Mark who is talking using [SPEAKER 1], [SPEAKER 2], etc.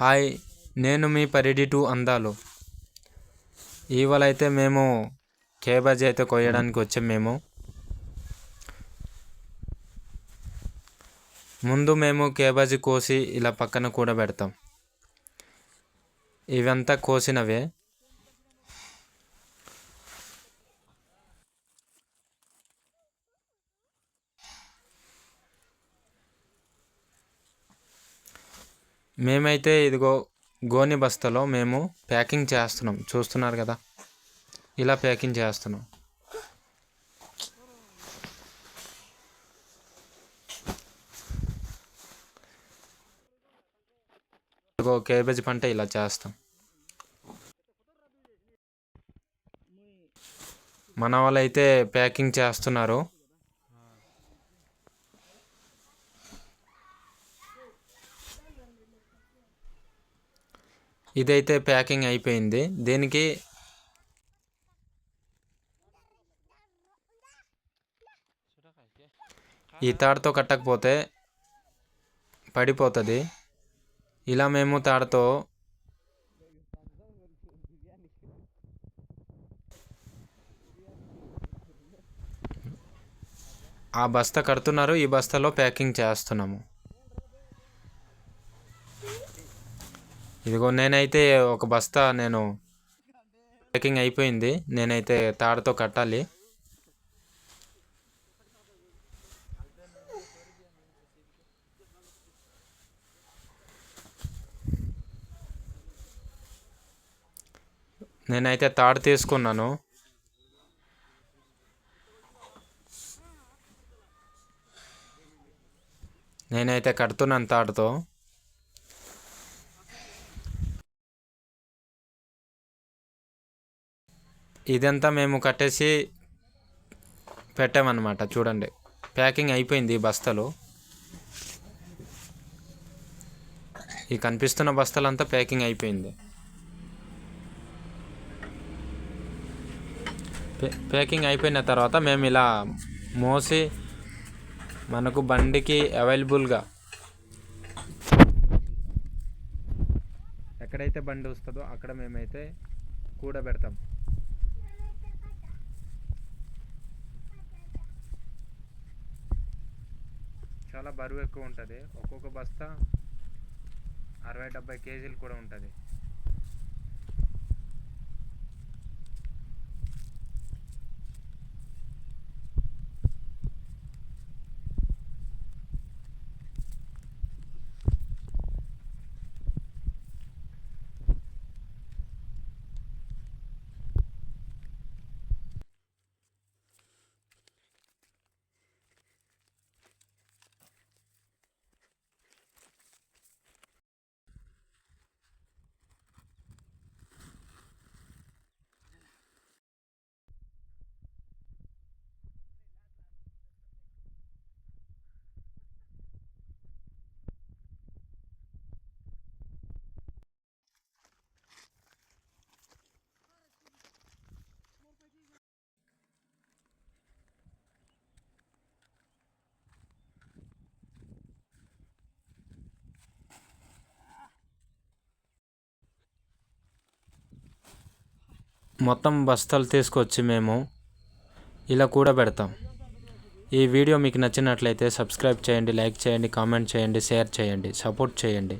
[SPEAKER 1] Hi నేను మీ పరిడి two అందాలు. ఇవాళ అయితే మేము కేబాజీ అయితే కొయ్యడానికి వచ్చాం మేము. ముందు మేము కేబాజీ కోసి ఇలా పక్కన కూడా పెడతాం ఇవంతా కోసినవే. మేమైతే ఇదిగో గోని బస్తాలో మేము ప్యాకింగ్ చేస్తున్నాం. చూస్తున్నారు కదా? ఇలా ప్యాకింగ్ చేస్తున్నాం. ఇదిగో కేబేజ్ పంట ఇలా చేస్తాం. మన వాళ్ళు అయితే ప్యాకింగ్ చేస్తున్నారు. ఇదైతే ప్యాకింగ్ అయిపోయింది. దీనికి ఈ తాడుతో కట్టకపోతే పడిపోతుంది. ఇలా మేము తాడుతో ఆ బస్తా కడుతున్నారు. ఈ బస్తాలో ప్యాకింగ్ చేస్తున్నాము. ఇదిగో నేనైతే ఒక బస్తా నేను ప్యాకింగ్ అయిపోయింది. నేనైతే తాడుతో కట్టాలి. నేనైతే తాడు తీసుకున్నాను. నేనైతే కడుతున్నాను తాడుతో. ఇదంతా మేము కట్టేసి పెట్టామన్నమాట చూడండి. ప్యాకింగ్ అయిపోయింది ఈ బస్తాలు. ఈ కనిపిస్తున్న బస్తాలంతా ప్యాకింగ్ అయిపోయింది. ప్యాకింగ్ అయిపోయిన తర్వాత మేము ఇలా మోసి మనకు బండికి అవైలబుల్గా ఎక్కడైతే బండి వస్తుందో అక్కడ మేమైతే కూడబెడతాం. చాలా బరువు ఎక్కువ ఉంటుంది. ఒక్కొక్క బస్తా అరవై డెబ్బై కేజీలు కూడా ఉంటుంది. మొత్తం బస్తాలు తీసుకొచ్చి మేము ఇలా కూడా పెడతాం. ఈ వీడియో మీకు నచ్చినట్లయితే సబ్స్క్రైబ్ చేయండి లైక్ చేయండి కామెంట్ చేయండి షేర్ చేయండి సపోర్ట్ చేయండి.